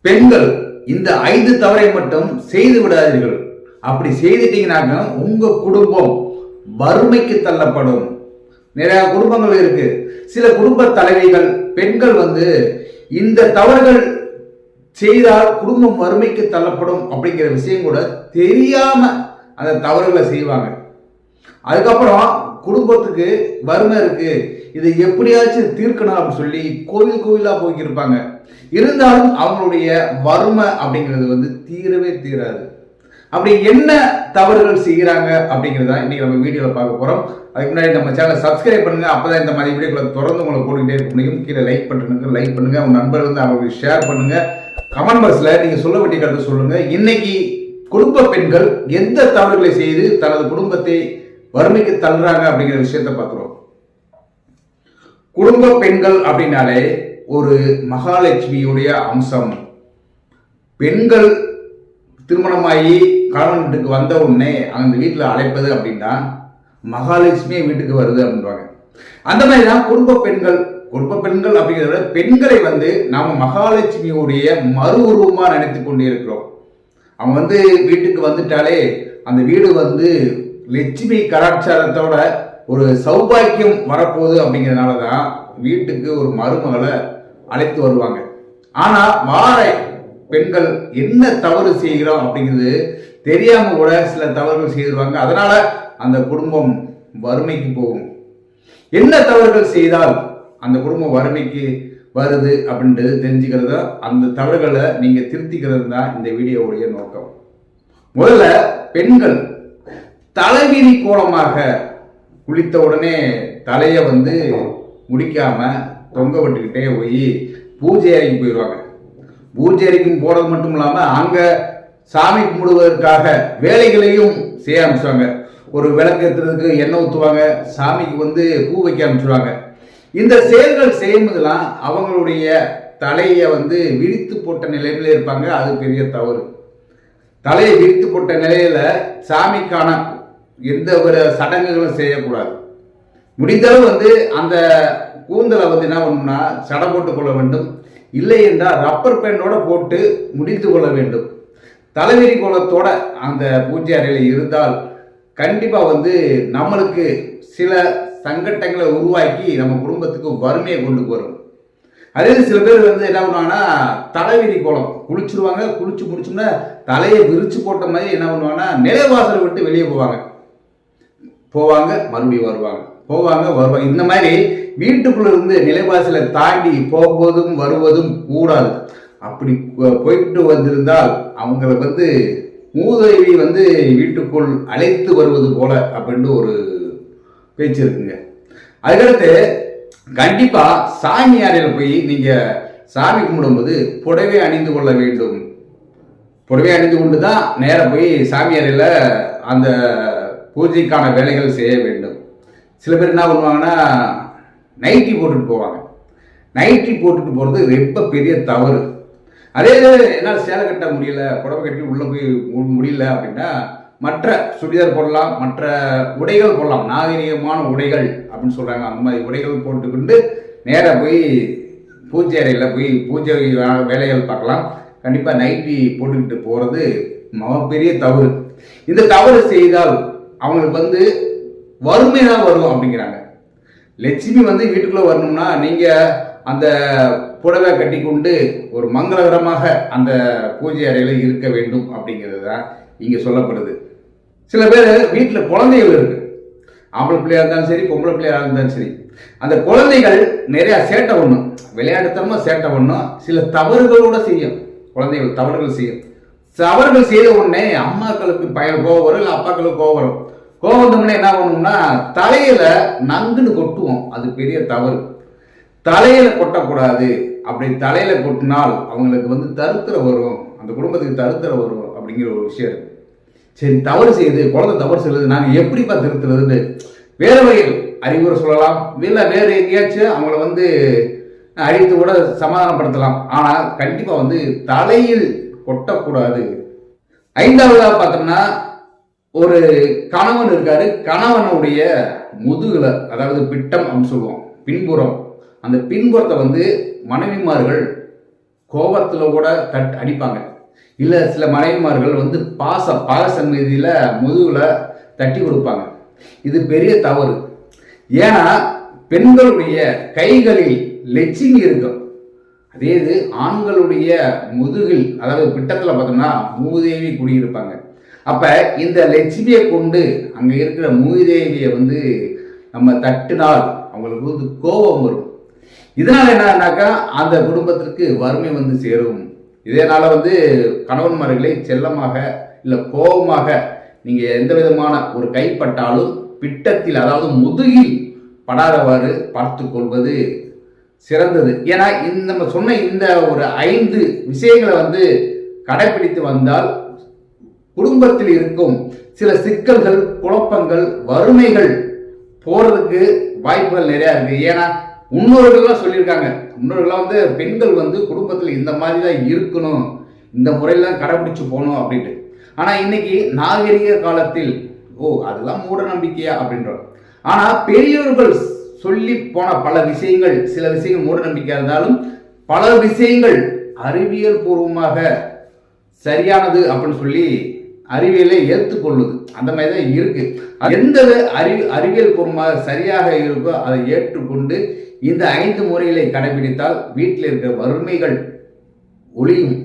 பெண்கள் இந்த ஐந்து தவறை மட்டும் செய்து விடாதீர்கள். அப்படி செய்துட்டீங்கன்னாக்க உங்க குடும்பம் வறுமைக்கு தள்ளப்படும். நிறைய குடும்பங்கள் இருக்கு. சில குடும்ப தலைவிகள் பெண்கள் வந்து இந்த தவறுகள் செய்தால் குடும்பம் வறுமைக்கு தள்ளப்படும் அப்படிங்கிற விஷயம் கூட தெரியாம அந்த தவறுகளை செய்வாங்க. அதுக்கப்புறம் குடும்பத்துக்கு வறுமை இருக்கு. இதை எப்படியாச்சும் தீர்க்கணும் அப்படின்னு சொல்லி கோவில் கோவிலா போய்க்கிருப்பாங்க இருந்தாலும் அவங்களுடைய வறுமை அப்படிங்கிறது வந்து தீரவே தீராது. அப்படி என்ன தவறுகள் செய்கிறாங்க அப்படிங்கிறத இன்னைக்கு நம்ம வீடியோவில் பார்க்க போறோம். அதுக்கு முன்னாடி நம்ம சேனலை சப்ஸ்கிரைப் பண்ணுங்க. அப்பதான் இந்த மாதிரி வீடியோக்களை தொடர்ந்து உங்களை போட்டுக்கிட்டே இருக்க முடியும். கீழே லைக் பண்ணுங்க லைக் பண்ணுங்க. உங்க நண்பர் வந்து அவங்களுக்கு ஷேர் பண்ணுங்க. கமெண்ட் பாக்ஸ்ல நீங்க சொல்ல வேண்டிய கருத்து சொல்லுங்க. இன்னைக்கு குடும்ப பெண்கள் எந்த தவறுகளை செய்து தனது குடும்பத்தை வறுமைக்கு தள்ளுறாங்க அப்படிங்கிற விஷயத்த பார்க்குறோம். குடும்ப பெண்கள் அப்படின்னாலே ஒரு மகாலட்சுமியுடைய அம்சம். பெண்கள் திருமணமாகி கணவன் வீட்டுக்கு வந்த உடனே அந்த வீட்டில் அழைப்பது அப்படின்னா மகாலட்சுமியே வீட்டுக்கு வருது அப்படின்றாங்க அந்த மாதிரி தான் குடும்ப பெண்கள். குடும்ப பெண்கள் அப்படிங்கிறத விட பெண்களை வந்து நாம் மகாலட்சுமியுடைய மறு உருவமாக நினைத்து கொண்டு இருக்கிறோம். அவங்க வந்து வீட்டுக்கு வந்துட்டாலே அந்த வீடு வந்து லட்சுமி கலாச்சாரத்தோட ஒரு சௌபாக்கியம் வரப்போகுது அப்படிங்கிறதுனால தான் வீட்டுக்கு ஒரு மருமகளை அழைத்து வருவாங்க. ஆனால் வார பெண்கள் என்ன தவறு செய்கிறோம் அப்படிங்கிறது தெரியாம கூட சில தவறுகள் செய்திருவாங்க. அதனால அந்த குடும்பம் வறுமைக்கு போகும். என்ன தவறுகள் செய்தால் அந்த குடும்பம் வறுமைக்கு வருது அப்படின்றது தெரிஞ்சுக்கிறது அந்த தவறுகளை நீங்கள் திருத்திக்கிறது தான் இந்த வீடியோவுடைய நோக்கம். முதல்ல பெண்கள் தலைவிரி கோலமாக குளித்த உடனே தலையை வந்து முடிக்காம தொங்க விட்டுக்கிட்டே போய் பூஜை அறைக்கு போயிடுவாங்க பூஜை அறைக்கும் போறது மட்டும் இல்லாமல் அங்க சாமி கும்பிடுவதற்காக வேலைகளையும் செய்ய ஆரம்பிச்சுவாங்க ஒரு விளக்கு ஏற்றுறதுக்கு எண்ணெய் ஊற்றுவாங்க சாமிக்கு வந்து பூ வைக்க ஆரம்பிச்சுருவாங்க. இந்த செயல்கள் செய்யும்போதெல்லாம் அவங்களுடைய தலையை வந்து விரித்து போட்ட நிலையில இருப்பாங்க. அது பெரிய தவறு. தலையை விரித்து போட்ட நிலையில சாமிக்கான எந்த ஒரு சடங்குகளும் செய்யக்கூடாது. முடிந்தளவு வந்து அந்த கூந்தலை வந்து என்ன பண்ணணும்னா சடை போட்டு கொள்ள வேண்டும். இல்லை என்றால் ரப்பர் பேண்டோட போட்டு முடித்து கொள்ள வேண்டும். தலைவிரி கோலத்தோட அந்த பூஜை அறையில் இருந்தால் கண்டிப்பாக வந்து நம்மளுக்கு சில சங்கட்டங்களை உருவாக்கி நம்ம குடும்பத்துக்கு வறுமையை கொண்டு வரும். அதே சில பேர் வந்து என்ன பண்ணுவாங்கன்னா தலைவிரி கோலம் குளிச்சிருவாங்க. குளிச்சு முடிச்சோம்னா தலையை விரிச்சு போட்ட மாதிரி என்ன பண்ணுவாங்கன்னா நிலைவாசல் விட்டு வெளியே போவாங்க. போவாங்க மறுபடியும் வருவாங்க. போவாங்க வருவாங்க. இந்த மாதிரி வீட்டுக்குள்ள இருந்து நிலைவாசலை தாண்டி போவதும் வருவதும் கூடாது. அப்படி போ- போயிட்டு வந்திருந்தால் அவங்கள வந்து மூதேவி வந்து வீட்டுக்குள் அழைத்து வருவது போல அப்படின்ட்டு ஒரு பேச்சு இருக்குங்க. அதுக்கடுத்து கண்டிப்பா சாமி அறையில் போய் நீங்க சாமி கும்பிடும்போது புடவை அணிந்து கொள்ள வேண்டும். புடவை அணிந்து கொண்டு தான் நேராக போய் சாமி அறையில் அந்த பூஜைக்கான வேலைகள் செய்ய வேண்டும். சில பேர் என்ன பண்ணுவாங்கன்னா நைட்டி போட்டுட்டு போவாங்க. நைட்டி போட்டுட்டு போகிறது ரொம்ப பெரிய தவறு. அதே என்னால் சேலை கட்ட முடியல புடவை கட்டி உள்ளே போய் முடியல அப்படின்னா மற்ற சுடிதார் போடலாம் மற்ற உடைகள் போடலாம். நாகரிகமான உடைகள் அப்படின்னு சொல்கிறாங்க அந்த மாதிரி உடைகள் போட்டுக்கொண்டு நேராக போய் பூஜை அறையில் போய் பூஜை வேலைகள் பார்க்கலாம். கண்டிப்பாக நைட்டி போட்டுக்கிட்டு போகிறது மிகப்பெரிய தவறு. இந்த தவறு செய்தால் அவங்களுக்கு வந்து வறுமை தான் வரும் அப்படிங்கிறாங்க. லட்சுமி வந்து வீட்டுக்குள்ள வரணும்னா நீங்க அந்த புடவை கட்டி கொண்டு ஒரு மங்களகரமாக அந்த பூஜை அறையில் இருக்க வேண்டும் அப்படிங்கிறது தான் இங்கே சொல்லப்படுது. சில பேர் வீட்டில் குழந்தைகள் இருக்கு. ஆம்பளை பிள்ளையாக இருந்தாலும் சரி பொம்பளை பிள்ளையாக இருந்தாலும் சரி. அந்த குழந்தைகள் நிறையா சேட்டை பண்ணும். விளையாட்டுத்தனமாக சேட்டை பண்ணும். சில தவறுகளோட செய்யும். குழந்தைகள் தவறுகள் செய்யும். தவறுகள் செய்த உடனே அம்மாக்களுக்கு பய கோவம் வரும் இல்லை அப்பாக்களுக்கு கோவம் வரும். கோபத்தம்னா என்ன பண்ணுவோம்னா தலையில நங்குன்னு கொட்டுவோம். அது பெரிய தவறு. தலையில கொட்டக்கூடாது. அப்படி தலையில கொட்டினால் அவங்களுக்கு வந்து தருத்திர வரும். அந்த குடும்பத்துக்கு தருத்திர வரும் அப்படிங்கிற ஒரு விஷயம் இருக்கு. சரி தவறு செய்யுது குழந்தை தவறு செய்யுது நாங்கள் எப்படிப்பா திருத்துறதுன்னு வேற வகையில் அறிவுரை சொல்லலாம். இல்லை வேறு எங்கேயாச்சும் அவங்கள வந்து அழித்து கூட சமாதானப்படுத்தலாம். ஆனால் கண்டிப்பாக வந்து தலையில் கொட்டக்கூடாது. ஐந்தாவதாக பார்த்தோம்னா ஒரு கணவன் இருக்காரு கணவனுடைய முதுகுல அதாவது பிட்டம் அப்படின்னு சொல்லுவோம் பின்புறம். அந்த பின்புறத்தை வந்து மனைவிமார்கள் கோபத்தில் கூட தட் அடிப்பாங்க. இல்லை சில மனைவிமார்கள் வந்து பாச பாகசன் சந்நிதியில் முதுகில் தட்டி கொடுப்பாங்க. இது பெரிய தவறு. ஏன்னா பெண்களுடைய கைகளில் லெச்சிங் இருக்கும். அதே இது ஆண்களுடைய முதுகில் அதாவது பிட்டத்தில் பார்த்தோம்னா மூதேவி குடியிருப்பாங்க. அப்ப இந்த லட்சுமியை கொண்டு அங்க இருக்கிற மூதேவியை வந்து நம்ம தட்டினால் அவங்களுக்கு வந்து கோபம் வரும். இதனால என்னன்னாக்கா அந்த குடும்பத்திற்கு வறுமை வந்து சேரும். இதனால வந்து கணவன்மார்களை செல்லமாக இல்லை கோபமாக நீங்க எந்த விதமான ஒரு கைப்பட்டாலும் பிட்டத்தில் அதாவது முதுகில் படாதவாறு பார்த்து கொள்வது சிறந்தது. ஏன்னா இந்த நம்ம சொன்ன இந்த ஒரு ஐந்து விஷயங்களை வந்து கடைபிடித்து வந்தால் குடும்பத்தில் இருக்கும் சில சிக்கல்கள் குழப்பங்கள் வறுமைகள் போறதுக்கு வாய்ப்புகள் நிறையா இருக்கு. ஏன்னா முன்னோர்கள்லாம் சொல்லியிருக்காங்க. முன்னோர்கள்லாம் வந்து பெண்கள் வந்து குடும்பத்தில் இந்த மாதிரி தான் இருக்கணும். இந்த முறையெல்லாம் கடைபிடிச்சு போகணும் அப்படின்ட்டு. ஆனால் இன்னைக்கு நாகரிக காலத்தில் ஓ அதெல்லாம் மூட நம்பிக்கையா அப்படின்றோம். ஆனால் பெரியோர்கள் சொல்லி போன பல விஷயங்கள் சில விஷயங்கள் மூட நம்பிக்கையாக இருந்தாலும் பல விஷயங்கள் அறிவியல் பூர்வமாக சரியானது அப்படின்னு சொல்லி அறிவியலை ஏற்றுக்கொள்ளுது. அந்த மாதிரி தான் இருக்கு. அது எந்த அறி அறிவியல் பூர்வமாக சரியாக இருக்கோ அதை ஏற்றுக்கொண்டு இந்த ஐந்து முறைகளை கடைபிடித்தால் வீட்டில் இருக்கிற வறுமைகள் ஒளியும்